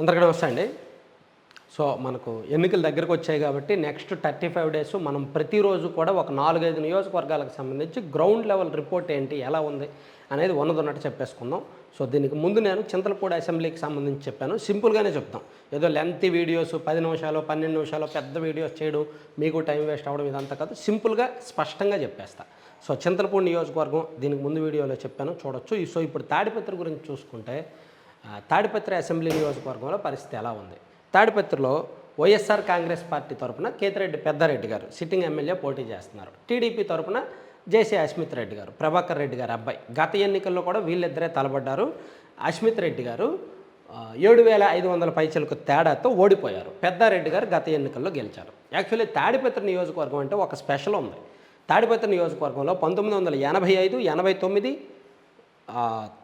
అందరికీ నమస్తే అండి. సో మనకు ఎన్నికలు దగ్గరకు వచ్చాయి కాబట్టి నెక్స్ట్ థర్టీ ఫైవ్ డేస్ మనం ప్రతిరోజు కూడా ఒక నాలుగైదు నియోజకవర్గాలకు సంబంధించి గ్రౌండ్ లెవెల్ రిపోర్ట్ ఏంటి ఎలా ఉంది అనేది ఉన్నది ఉన్నట్టు చెప్పేసుకుందాం. సో దీనికి ముందు నేను చింతలపూడి అసెంబ్లీకి సంబంధించి చెప్పాను. సింపుల్గానే చెప్తాం. ఏదో లెంత్ వీడియోస్ పది నిమిషాలు పన్నెండు నిమిషాలు పెద్ద వీడియోస్ చేయడం మీకు టైం వేస్ట్ అవ్వడం ఇదంతా కాదు. సింపుల్గా స్పష్టంగా చెప్పేస్తా. సో చింతలపూడి నియోజకవర్గం దీనికి ముందు వీడియోలో చెప్పాను చూడొచ్చు. సో ఇప్పుడు తాడిపత్రి గురించి చూసుకుంటే తాడిపత్రి అసెంబ్లీ నియోజకవర్గంలో పరిస్థితి ఎలా ఉంది? తాడిపత్రిలో వైఎస్ఆర్ కాంగ్రెస్ పార్టీ తరపున కేతిరెడ్డి పెద్దారెడ్డి గారు సిట్టింగ్ ఎమ్మెల్యే పోటీ చేస్తున్నారు. టీడీపీ తరఫున జేసీ అస్మిత్ రెడ్డి గారు ప్రభాకర్ రెడ్డి గారు అబ్బాయి. గత ఎన్నికల్లో కూడా వీళ్ళిద్దరే తలబడ్డారు. అస్మిత్ రెడ్డి గారు ఏడు వేల ఐదు వందల పైచలకు తేడాతో ఓడిపోయారు. పెద్దారెడ్డి గారు గత ఎన్నికల్లో గెలిచారు. యాక్చువల్లీ తాడిపత్రి నియోజకవర్గం అంటే ఒక స్పెషల్ ఉంది. తాడిపత్రి నియోజకవర్గంలో పంతొమ్మిది వందల ఎనభై ఐదు ఎనభై తొమ్మిది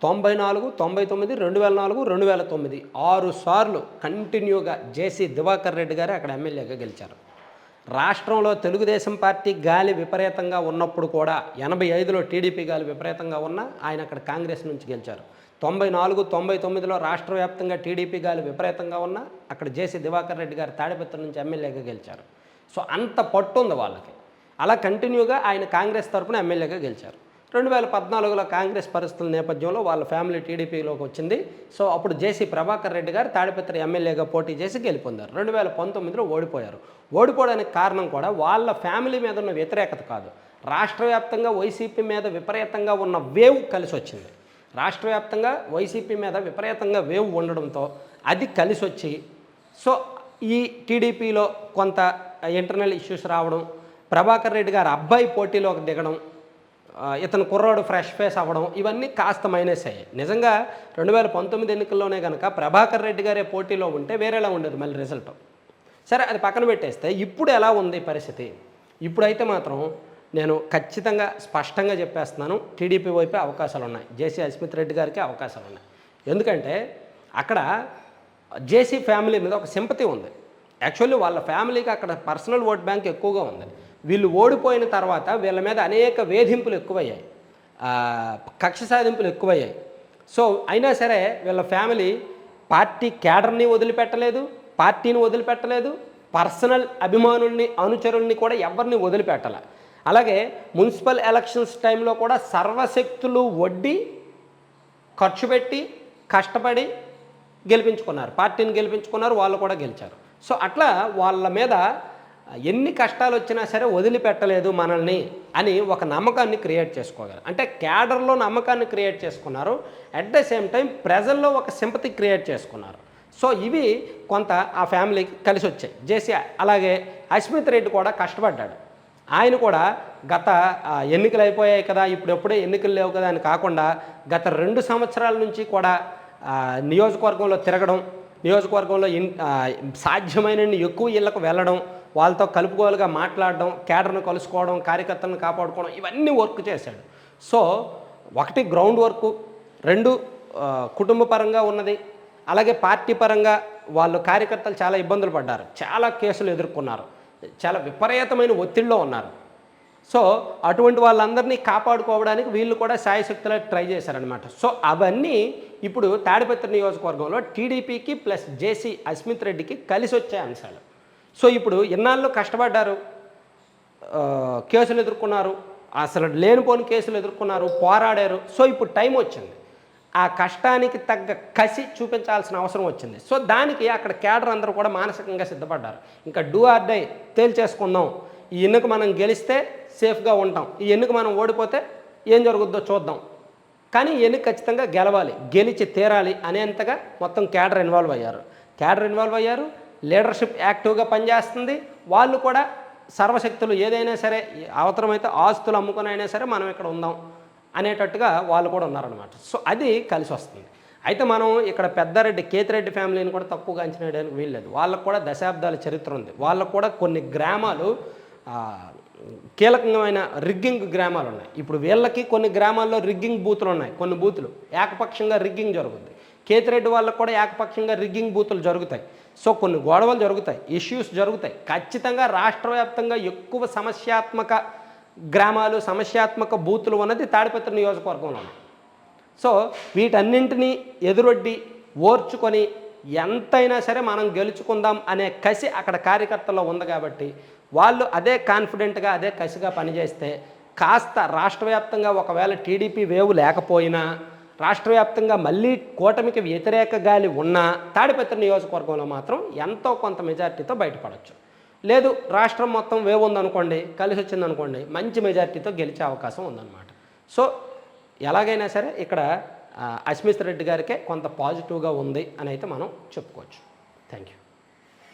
తొంభై నాలుగు తొంభై తొమ్మిది రెండు వేల నాలుగు రెండు వేల తొమ్మిది ఆరు సార్లు కంటిన్యూగా జేసీ దివాకర్ రెడ్డి గారే అక్కడ ఎమ్మెల్యేగా గెలిచారు. రాష్ట్రంలో తెలుగుదేశం పార్టీ గాలి విపరీతంగా ఉన్నప్పుడు కూడా ఎనభై ఐదులో టీడీపీ గాలి విపరీతంగా ఉన్నా ఆయన అక్కడ కాంగ్రెస్ నుంచి గెలిచారు. తొంభై నాలుగు తొంభై తొమ్మిదిలో రాష్ట్ర వ్యాప్తంగా టీడీపీ గాలి విపరీతంగా ఉన్నా అక్కడ జేసీ దివాకర్ రెడ్డి గారు తాడిపత్ర నుంచి ఎమ్మెల్యేగా గెలిచారు. సో అంత పట్టు ఉంది వాళ్ళకి. అలా కంటిన్యూగా ఆయన కాంగ్రెస్ తరపున ఎమ్మెల్యేగా గెలిచారు. రెండు వేల పద్నాలుగులో కాంగ్రెస్ పరిస్థితుల నేపథ్యంలో వాళ్ళ ఫ్యామిలీ టీడీపీలోకి వచ్చింది. సో అప్పుడు జేసీ ప్రభాకర్ రెడ్డి గారు తాడిపత్రి ఎమ్మెల్యేగా పోటీ చేసి గెలుపొందారు. రెండు వేల పంతొమ్మిదిలో ఓడిపోయారు. ఓడిపోవడానికి కారణం కూడా వాళ్ళ ఫ్యామిలీ మీద ఉన్న వ్యతిరేకత కాదు. రాష్ట్ర వ్యాప్తంగా వైసీపీ మీద విపరీతంగా ఉన్న వేవ్ కలిసి వచ్చింది. రాష్ట్ర వ్యాప్తంగా వైసీపీ మీద విపరీతంగా వేవ్ ఉండడంతో అది కలిసి వచ్చి సో ఈ టీడీపీలో కొంత ఇంటర్నల్ ఇష్యూస్ రావడం ప్రభాకర్ రెడ్డి గారు అబ్బాయి పోటీలోకి దిగడం ఇతను కుర్రాడు ఫ్రెష్ ఫేస్ అవ్వడం ఇవన్నీ కాస్త మైనస్ అయ్యాయి నిజంగా రెండు వేల పంతొమ్మిది ఎన్నికల్లోనే కనుక ప్రభాకర్ రెడ్డి గారే పోటీలో ఉంటే వేరేలా ఉండేది మళ్ళీ రిజల్ట్ సరే అది పక్కన పెట్టేస్తే ఇప్పుడు ఎలా ఉంది పరిస్థితి? ఇప్పుడైతే మాత్రం నేను ఖచ్చితంగా స్పష్టంగా చెప్పేస్తున్నాను టీడీపీ వైపే అవకాశాలు ఉన్నాయి. జేసీ అస్మిత్ రెడ్డి గారికి అవకాశాలు ఉన్నాయి. ఎందుకంటే అక్కడ జేసీ ఫ్యామిలీ మీద ఒక సింపతి ఉంది. యాక్చువల్లీ వాళ్ళ ఫ్యామిలీకి అక్కడ పర్సనల్ ఓట్ బ్యాంక్ ఎక్కువగా ఉంది. వీళ్ళు ఓడిపోయిన తర్వాత వీళ్ళ మీద అనేక వేధింపులు ఎక్కువయ్యాయి. కక్ష సాధింపులు ఎక్కువయ్యాయి. సో అయినా సరే వీళ్ళ ఫ్యామిలీ పార్టీ క్యాడర్ని వదిలిపెట్టలేదు పార్టీని వదిలిపెట్టలేదు పర్సనల్ అభిమానుల్ని అనుచరుల్ని కూడా ఎవరిని వదిలిపెట్టాల. అలాగే మున్సిపల్ ఎలక్షన్స్ టైంలో కూడా సర్వశక్తులు వడ్డీ ఖర్చు పెట్టి కష్టపడి గెలిపించుకున్నారు. పార్టీని గెలిపించుకున్నారు వాళ్ళు కూడా గెలిచారు. సో అట్లా వాళ్ళ మీద ఎన్ని కష్టాలు వచ్చినా సరే వదిలిపెట్టలేదు మనల్ని అని ఒక నమ్మకాన్ని క్రియేట్ చేసుకోగలరు. అంటే క్యాడర్లో నమ్మకాన్ని క్రియేట్ చేసుకున్నారు అట్ ద సేమ్ టైం ప్రజల్లో ఒక సింపతి క్రియేట్ చేసుకున్నారు. సో ఇవి కొంత ఆ ఫ్యామిలీకి కలిసి వచ్చాయి జేసీ అలాగే అస్మిత్ రెడ్డి కూడా కష్టపడ్డాడు. ఆయన కూడా గత ఎన్నికలు అయిపోయాయి కదా ఇప్పుడు ఎప్పుడే ఎన్నికలు లేవు కదా అని కాకుండా గత రెండు సంవత్సరాల నుంచి కూడా నియోజకవర్గంలో తిరగడం నియోజకవర్గంలో ఇన్ ఎక్కువ ఇళ్ళకు వెళ్ళడం వాళ్ళతో కలుపుకోలుగా మాట్లాడడం కేడర్ను కలుసుకోవడం కార్యకర్తలను కాపాడుకోవడం ఇవన్నీ వర్క్ చేశాడు. సో ఒకటి గ్రౌండ్ వర్క్ రెండు కుటుంబ పరంగా ఉన్నది. అలాగే పార్టీ పరంగా వాళ్ళు కార్యకర్తలు చాలా ఇబ్బందులు పడ్డారు. చాలా కేసులు ఎదుర్కొన్నారు. చాలా విపరీతమైన ఒత్తిడిలో ఉన్నారు. సో అటువంటి వాళ్ళందరినీ కాపాడుకోవడానికి వీళ్ళు కూడా సాయశక్తులు ట్రై చేశారనమాట సో అవన్నీ ఇప్పుడు తాడిపత్రి నియోజకవర్గంలో టీడీపీకి ప్లస్ జేసీ అస్మిత్ రెడ్డికి కలిసి వచ్చే అంశాలు. సో ఇప్పుడు ఇన్నాళ్ళు కష్టపడ్డారు కేసులు ఎదుర్కొన్నారు అసలు లేనిపోని కేసులు ఎదుర్కొన్నారు పోరాడారు. సో ఇప్పుడు టైం వచ్చింది. ఆ కష్టానికి తగ్గ కసి చూపించాల్సిన అవసరం వచ్చింది. సో దానికి అక్కడ కేడర్ అందరూ కూడా మానసికంగా సిద్ధపడ్డారు. ఇంకా డూ ఆర్ డై తేల్చేసుకుందాం. ఈ ఎన్నిక మనం గెలిస్తే సేఫ్గా ఉంటాం. ఈ ఎన్నిక మనం ఓడిపోతే ఏం జరుగుద్దో చూద్దాం. కానీ ఎన్నిక ఖచ్చితంగా గెలవాలి గెలిచి తీరాలి అనేంతగా మొత్తం కేడర్ ఇన్వాల్వ్ అయ్యారు. కేడర్ ఇన్వాల్వ్ అయ్యారు. లీడర్షిప్ యాక్టివ్గా పనిచేస్తుంది. వాళ్ళు కూడా సర్వశక్తులు ఏదైనా సరే అవసరమైతే ఆస్తులు అమ్ముకునైనా అయినా సరే మనం ఇక్కడ ఉందాం అనేటట్టుగా వాళ్ళు కూడా ఉన్నారనమాట సో అది కలిసి వస్తుంది. అయితే మనం ఇక్కడ పెద్దారెడ్డి కేతిరెడ్డి ఫ్యామిలీని కూడా తక్కువగా అంచనా వేయడానికి వీల్లేదు. వాళ్ళకు కూడా దశాబ్దాల చరిత్ర ఉంది. వాళ్ళకు కూడా కొన్ని గ్రామాలు కీలకమైన రిగ్గింగ్ గ్రామాలు ఉన్నాయి. ఇప్పుడు వీళ్ళకి కొన్ని గ్రామాల్లో రిగ్గింగ్ బూతులు ఉన్నాయి. కొన్ని బూతులు ఏకపక్షంగా రిగ్గింగ్ జరుగుతుంది కేతిరెడ్డి వాళ్ళకు కూడా ఏకపక్షంగా రిగ్గింగ్ బూతులు జరుగుతాయి. సో కొన్ని గొడవలు జరుగుతాయి ఇష్యూస్ జరుగుతాయి. ఖచ్చితంగా రాష్ట్రవ్యాప్తంగా ఎక్కువ సమస్యాత్మక గ్రామాలు సమస్యాత్మక బూతులు ఉన్నది తాడిపత్రి నియోజకవర్గంలో సో వీటన్నింటినీ ఎదురొడ్డి ఓర్చుకొని ఎంతైనా సరే మనం గెలుచుకుందాం అనే కసి అక్కడ కార్యకర్తల్లో ఉంది కాబట్టి వాళ్ళు అదే కాన్ఫిడెంట్గా అదే కసిగా పనిచేస్తే కాస్త రాష్ట్రవ్యాప్తంగా ఒకవేళ టీడీపీ వేవ్ లేకపోయినా రాష్ట్ర వ్యాప్తంగా మళ్ళీ కూటమికి వ్యతిరేక గాలి ఉన్నా తాడిపత్రి నియోజకవర్గంలో మాత్రం ఎంతో కొంత మెజార్టీతో బయటపడవచ్చు లేదు రాష్ట్రం మొత్తం వేవ్ ఉందనుకోండి కలిసి వచ్చిందనుకోండి మంచి మెజార్టీతో గెలిచే అవకాశం ఉందన్నమాట. సో ఎలాగైనా సరే ఇక్కడ అస్మిత్ రెడ్డి గారికే కొంత పాజిటివ్గా ఉంది అని అయితే మనం చెప్పుకోవచ్చు. Thank you